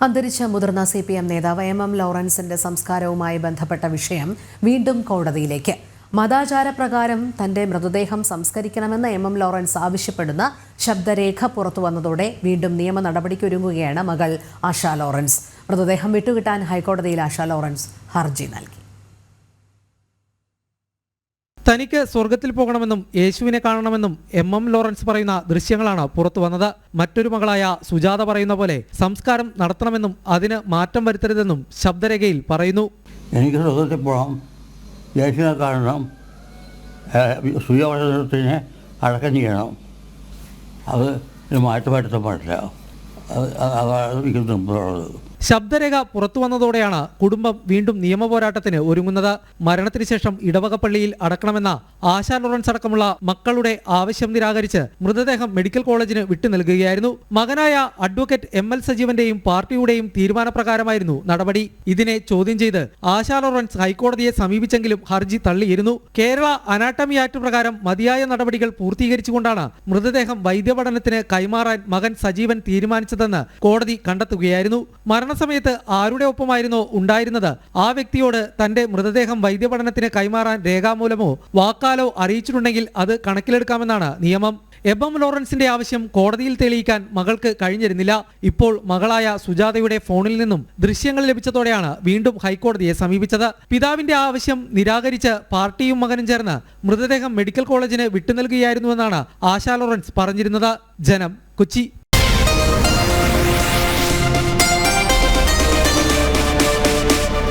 അന്തരിച്ച മുതിർന്ന C P M നേതാവ് എം എം ലോറൻസിന്റെ സംസ്കാരവുമായി ബന്ധപ്പെട്ട വിഷയം വീണ്ടും കോടതിയിലേക്ക്. മതാചാരപ്രകാരം തന്റെ മൃതദേഹം സംസ്കരിക്കണമെന്ന് എം എം ലോറൻസ് ആവശ്യപ്പെടുന്ന ശബ്ദരേഖ പുറത്തു വന്നതോടെ വീണ്ടും നിയമ നടപടിക്കൊരുങ്ങുകയാണ് മകൾ ആശ ലോറൻസ്. മൃതദേഹം വിട്ടുകിട്ടാൻ ഹൈക്കോടതിയിൽ ആശ ലോറൻസ് ഹർജി നൽകി. തനിക്ക് സ്വർഗത്തിൽ പോകണമെന്നും യേശുവിനെ കാണണമെന്നും എം എം ലോറൻസ് പറയുന്ന ദൃശ്യങ്ങളാണ് പുറത്തു വന്നത്. മറ്റൊരു മകളായ സുജാത പറയുന്ന പോലെ സംസ്കാരം നടത്തണമെന്നും അതിന് മാറ്റം വരുത്തരുതെന്നും ശബ്ദരേഖയിൽ പറയുന്നു. എനിക്ക് സ്വർഗത്തിൽ പോകണം യേശുവിനെ കാണണം. സൂര്യവശത്തിന് അടക്കം ചെയ്യണം. അത് മാറ്റം വരുത്താൻ പാടില്ല. എനിക്ക് ശബ്ദരേഖ പുറത്തു വന്നതോടെയാണ് കുടുംബം വീണ്ടും നിയമപോരാട്ടത്തിന് ഒരുങ്ങുന്നത്. മരണത്തിന് ശേഷം ഇടവകപ്പള്ളിയിൽ അടക്കണമെന്ന ആശാ ലോറൻസ് അടക്കമുള്ള മക്കളുടെ ആവശ്യം നിരാകരിച്ച് മൃതദേഹം മെഡിക്കൽ കോളേജിന് വിട്ടു നൽകുകയായിരുന്നു. മകനായ അഡ്വക്കേറ്റ് എം എൽ സജീവന്റെയും പാർട്ടിയുടെയും തീരുമാനപ്രകാരമായിരുന്നു നടപടി. ഇതിനെ ചോദ്യം ചെയ്ത് ആശാ ലോറൻസ് ഹൈക്കോടതിയെ സമീപിച്ചെങ്കിലും ഹർജി തള്ളിയിരുന്നു. കേരള അനാട്ടമി ആക്ട് പ്രകാരം മതിയായ നടപടികൾ പൂർത്തീകരിച്ചുകൊണ്ടാണ് മൃതദേഹം വൈദ്യപഠനത്തിന് കൈമാറാൻ മകൻ സജീവൻ തീരുമാനിച്ചതെന്ന് കോടതി കണ്ടെത്തുകയായിരുന്നു. മരണസമയത്ത് ആരുടെ ഒപ്പമായിരുന്നോ ഉണ്ടായിരുന്നത്? ആ വ്യക്തിയോട് തന്റെ മൃതദേഹം വൈദ്യപഠനത്തിന് കൈമാറാൻ രേഖാമൂലമോ വാക്കാലോ അറിയിച്ചിട്ടുണ്ടെങ്കിൽ അത് കണക്കിലെടുക്കാമെന്നാണ് നിയമം. എബം ലോറൻസിന്റെ ആവശ്യം കോടതിയിൽ തെളിയിക്കാൻ മകൾക്ക് കഴിഞ്ഞിരുന്നില്ല. ഇപ്പോൾ മകളായ സുജാതയുടെ ഫോണിൽ നിന്നും ദൃശ്യങ്ങൾ ലഭിച്ചതോടെയാണ് വീണ്ടും ഹൈക്കോടതിയെ സമീപിച്ചത്. പിതാവിന്റെ ആവശ്യം നിരാകരിച്ച് പാർട്ടിയും മകനും ചേർന്ന് മൃതദേഹം മെഡിക്കൽ കോളേജിന് വിട്ടു നൽകുകയായിരുന്നുവെന്നാണ് ആശാ ലോറൻസ് പറഞ്ഞിരുന്നത്. ജനം കൊച്ചി.